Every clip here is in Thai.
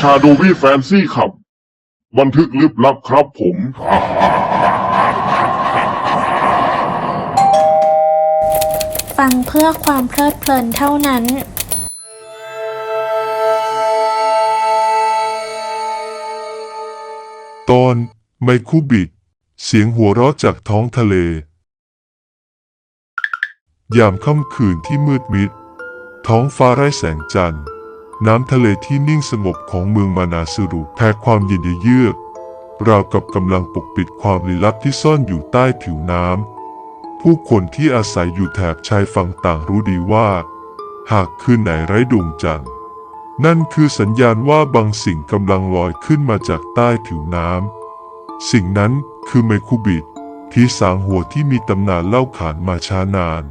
ชาโดวี่แฟนซี่ขับ บันทึกลึกลับครับผม ฟังเพื่อความเพลิดเพลินเท่านั้น ตอนไมคูบิด เสียงหัวเราะจากท้องทะเล ยามค่ำคืนที่มืดมิด ท้องฟ้าไร้แสงจันทร์ น้ำทะเลที่นิ่งสงบของเมืองมานาสุรุแผ่ความเย็นเยือกราวกับกำลังปกปิดความลี้ลับที่ซ่อนอยู่ใต้ผิวน้ำ ผู้คนที่อาศัยอยู่แถบชายฝั่งต่างรู้ดีว่า หากคืนไหนไร้ดวงจันทร์ นั่นคือสัญญาณว่าบางสิ่งกำลังลอยขึ้นมาจากใต้ผิวน้ำ สิ่งนั้นคือไมคูบิดผีสางหัวที่มีตำนานเล่าขานมาช้านาน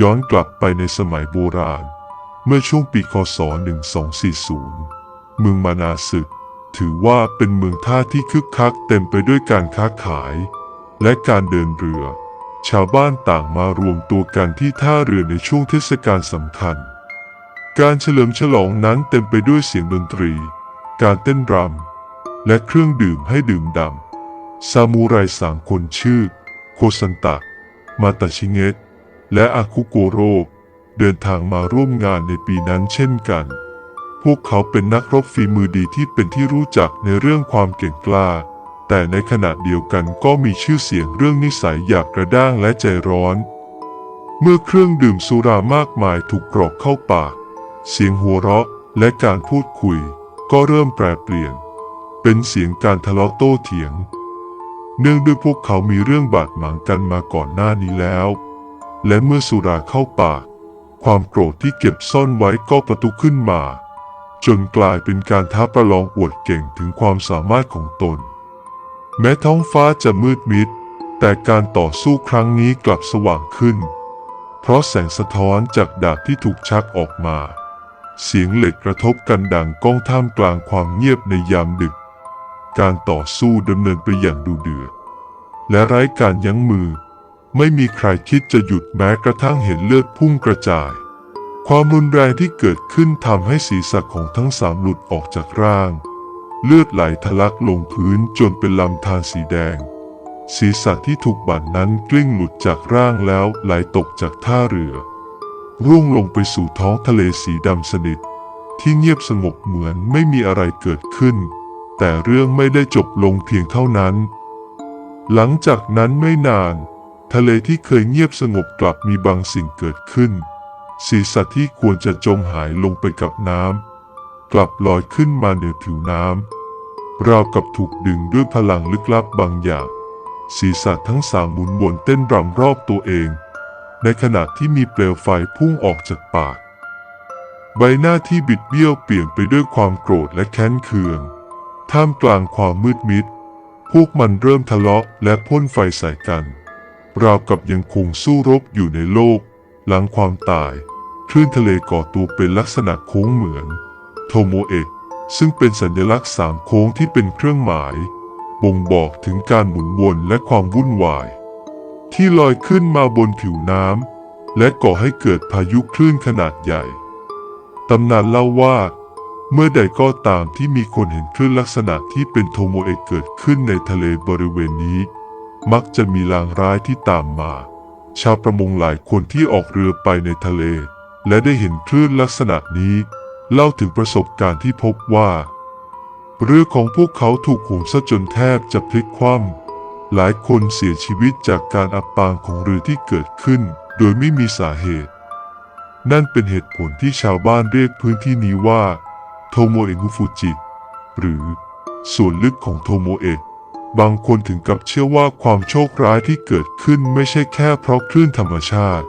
ย้อนกลับไปในสมัยโบราณ มื่อช่วงปีคศ 1240 เมืองมานาสึก ถือว่าเป็นเมืองท่าที่คึกคักเต็มไปด้วยการค้าขาย และการเดินเรือ ชาวบ้านต่างมารวมตัวกันที่ท่าเรือในช่วงเทศกาลสำคัญ การเฉลิมฉลองนั้นเต็มไปด้วยเสียงดนตรี การเต้นรำและเครื่องดื่มให้ดื่มดำซามูไรสามคนชื่อ โคซันตะ มาตาชิเงะและอาคุโกโร เดินทางมาร่วมงานในปีนั้นเช่นกัน พวกเขาเป็นนักรบฝีมือดีที่เป็นที่รู้จักในเรื่องความเก่งกล้า แต่ในขณะเดียวกันก็มีชื่อเสียงเรื่องนิสัยหยาบกระด้างและใจร้อน เมื่อเครื่องดื่มสุรามากมายถูกกรอกเข้าปาก เสียงหัวเราะและการพูดคุย ก็เริ่มแปรเปลี่ยน เป็นเสียงการทะเลาะโต้เถียง เนื่องด้วยพวกเขามีเรื่องบาดหมางกันมาก่อนหน้านี้แล้ว และเมื่อสุราเข้าปาก ความโกรธที่เก็บซ่อนไว้ก็ประทุขึ้นมา จนกลายเป็นการท้าประลองอวดเก่งถึงความสามารถของตน แม้ท้องฟ้าจะมืดมิด แต่การต่อสู้ครั้งนี้กลับสว่างขึ้น เพราะแสงสะท้อนจากดาบที่ถูกชักออกมา เสียงเหล็กกระทบกันดังก้องท่ามกลางความเงียบในยามดึก การต่อสู้ดำเนินไปอย่างดูเดือดและไร้การยั้งมือ ไม่มีใครคิดจะหยุดแม้กระทั่งเห็นเลือดพุ่งกระจาย ความรุนแรงที่เกิดขึ้นทำให้ศีรษะของทั้งสามหลุดออกจากร่าง เลือดไหลทะลักลงพื้นจนเป็นลำธารสีแดง ศีรษะที่ถูกบั่นนั้นกลิ้งหลุดจากร่างแล้วไหลตกจากท่าเรือ ร่วงลงไปสู่ท้องทะเลสีดำสนิท ที่เงียบสงบเหมือนไม่มีอะไรเกิดขึ้น แต่เรื่องไม่ได้จบลงเพียงเท่านั้น หลังจากนั้นไม่นาน ทะเลที่เคยเงียบสงบกลับมีบางสิ่งเกิดขึ้นศีรษะที่ควรจะจมหายลงไปกับน้ำกลับลอยขึ้นมาเหนือผิวน้ำราวกับถูกดึงด้วยพลังลึกลับบางอย่างศีรษะทั้งสามหมุนวนเต้นรำรอบตัวเอง ในขณะที่มีเปลวไฟพุ่งออกจากปาก ใบหน้าที่บิดเบี้ยวเปลี่ยนไปด้วยความโกรธและแค้นเคือง ท่ามกลางความมืดมิด พวกมันเริ่มทะเลาะและพ่นไฟใส่กัน ราวกับยังคงสู้รบอยู่ในโลก หลังความตาย คลื่นทะเลก่อตัวเป็นลักษณะโค้งเหมือน โทโมเอะซึ่งเป็นสัญลักษณ์สามโค้งที่เป็นเครื่องหมาย บ่งบอกถึงการหมุนวนและความวุ่นวาย ที่ลอยขึ้นมาบนผิวน้ำและก่อให้เกิดพายุคลื่นขนาดใหญ่ ตำนานเล่าว่า เมื่อใดก็ตามที่มีคนเห็นคลื่นลักษณะที่เป็นโทโมเอะเกิดขึ้นในทะเลบริเวณนี้ มักจะมีลางร้ายที่ตามมา ชาวประมงหลายคนที่ออกเรือไปในทะเล และได้เห็นคลื่นลักษณะนี้ เล่าถึงประสบการณ์ที่พบว่า เรือของพวกเขาถูกโหมซะจนแทบจะพลิกคว่ำหลายคนเสียชีวิตจากการอับปางของเรือที่เกิดขึ้น โดยไม่มีสาเหตุ นั่นเป็นเหตุผลที่ชาวบ้านเรียกพื้นที่นี้ว่า โทโมเอะงุฟุจิ หรือส่วนลึกของโทโมเอะ บางคนถึงกับเชื่อว่าความโชคร้ายที่เกิดขึ้นไม่ใช่แค่เพราะคลื่นธรรมชาติ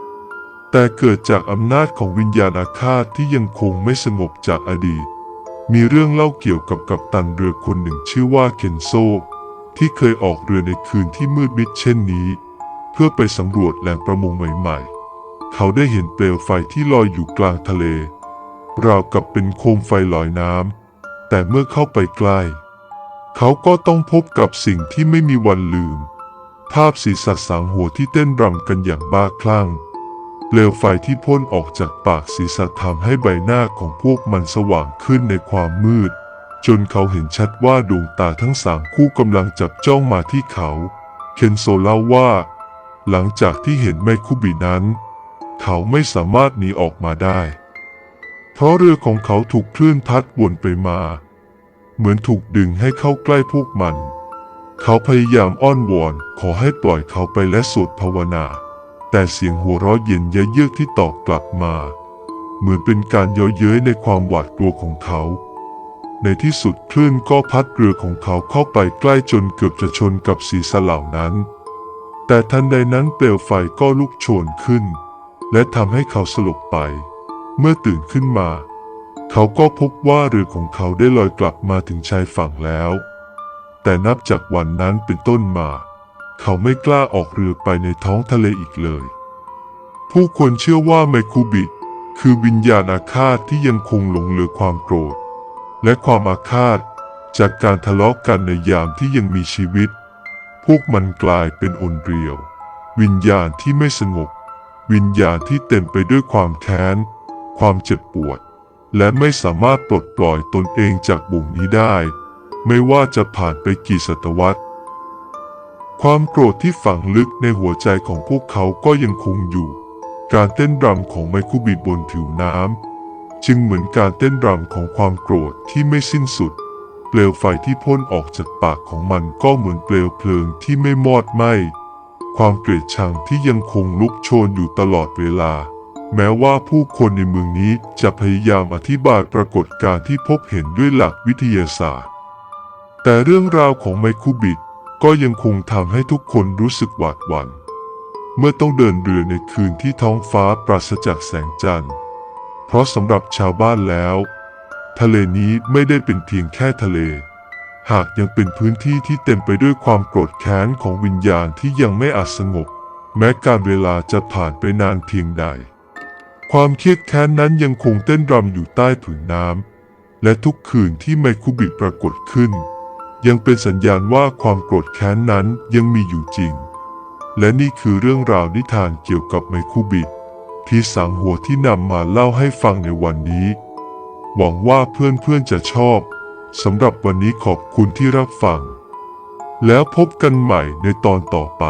แต่เกิดจากอำนาจของวิญญาณอาฆาตที่ยังคงไม่สงบจากอดีต มีเรื่องเล่าเกี่ยวกับกัปตันเรือคนหนึ่งชื่อว่าเคนโซ ที่เคยออกเรือในคืนที่มืดมิดเช่นนี้ เพื่อไปสำรวจแหล่งประมงใหม่ๆ เขาได้เห็นเปลวไฟที่ลอยอยู่กลางทะเลราวกับเป็นโคมไฟลอยน้ำแต่เมื่อเข้าไปใกล้ เขาก็ต้องพบกับสิ่งที่ไม่มีวันลืม ภาพศีรษะสางหัวที่เต้นรำกันอย่างบ้าคลั่ง เปลวไฟที่พ่นออกจากปากศีรษะทำให้ใบหน้าของพวกมันสว่างขึ้นในความมืด จนเขาเห็นชัดว่าดวงตาทั้งสามคู่กำลังจับจ้องมาที่เขา เคนโซเล่าว่า หลังจากที่เห็นไมคุบินั้น เขาไม่สามารถหนีออกมาได้ เพราะเรือของเขาถูกคลื่นพัดวนไปมา เหมือนถูกดึงให้เข้าใกล้พวกมัน เขาพยายามอ้อนวอนขอให้ปล่อยเขาไปและสวดภาวนา แต่เสียงหัวเราะเย็นยะเยือกที่ตอบกลับมา เหมือนเป็นการเย้ยเย้ยในความหวาดกลัวของเขา ในที่สุดคลื่นก็พัดเรือของเขาเข้าไปใกล้จนเกือบจะชนกับศีรษะเหล่านั้น แต่ทันใดนั้นเปลวไฟก็ลุกโชนขึ้น และทำให้เขาสลบไป เมื่อตื่นขึ้นมา เขาก็พบว่าเรือของเขาได้ลอยกลับมาถึงชายฝั่งแล้ว แต่นับจากวันนั้นเป็นต้นมา เขาไม่กล้าออกเรือไปในท้องทะเลอีกเลย ผู้คนเชื่อว่าไมคูบิคือวิญญาณอาฆาตที่ยังคงหลงเหลือความโกรธ และความอาฆาตจากการทะเลาะกันในยามที่ยังมีชีวิต พวกมันกลายเป็นอนเรียว วิญญาณที่ไม่สงบ วิญญาณที่เต็มไปด้วยความแค้น ความเจ็บปวด และไม่สามารถปลดปล่อยตนเองจากบุ่งนี้ได้ ไม่ว่าจะผ่านไปกี่ศตวรรษ ความโกรธที่ฝังลึกในหัวใจของพวกเขาก็ยังคงอยู่ การเต้นรำของไมคุบิบนผิวน้ำจึงเหมือนการเต้นรำของความโกรธที่ไม่สิ้นสุด เปลวไฟที่พ่นออกจากปากของมันก็เหมือนเปลวเพลิงที่ไม่มอดไหม้ความเกลียดชังที่ยังคงลุกโชนอยู่ตลอดเวลา แม้ว่าผู้คนในเมืองนี้จะพยายามอธิบายปรากฏการณ์ที่พบเห็นด้วยหลักวิทยาศาสตร์ แต่เรื่องราวของไมคูบิดก็ยังคงทำให้ทุกคนรู้สึกหวาดหวั่น เมื่อต้องเดินเรือในคืนที่ท้องฟ้าปราศจากแสงจันทร์ เพราะสำหรับชาวบ้านแล้ว ทะเลนี้ไม่ได้เป็นเพียงแค่ทะเล หากยังเป็นพื้นที่ที่เต็มไปด้วยความโกรธแค้นของวิญญาณที่ยังไม่อาจสงบ แม้การเวลาจะผ่านไปนานเพียงใด ความเครียดแค้นนั้นยังคงเต้นรำอยู่ใต้ผืนน้ำและทุกคืนที่ไมคุบิปรากฏขึ้น ยังเป็นสัญญาณว่าความโกรธแค้นนั้นยังมีอยู่จริง และนี่คือเรื่องราวนิทานเกี่ยวกับไมคุบิที่สังหัวที่นำมาเล่าให้ฟังในวันนี้ หวังว่าเพื่อนๆจะชอบสำหรับวันนี้ขอบคุณที่รับฟัง แล้วพบกันใหม่ในตอนต่อไป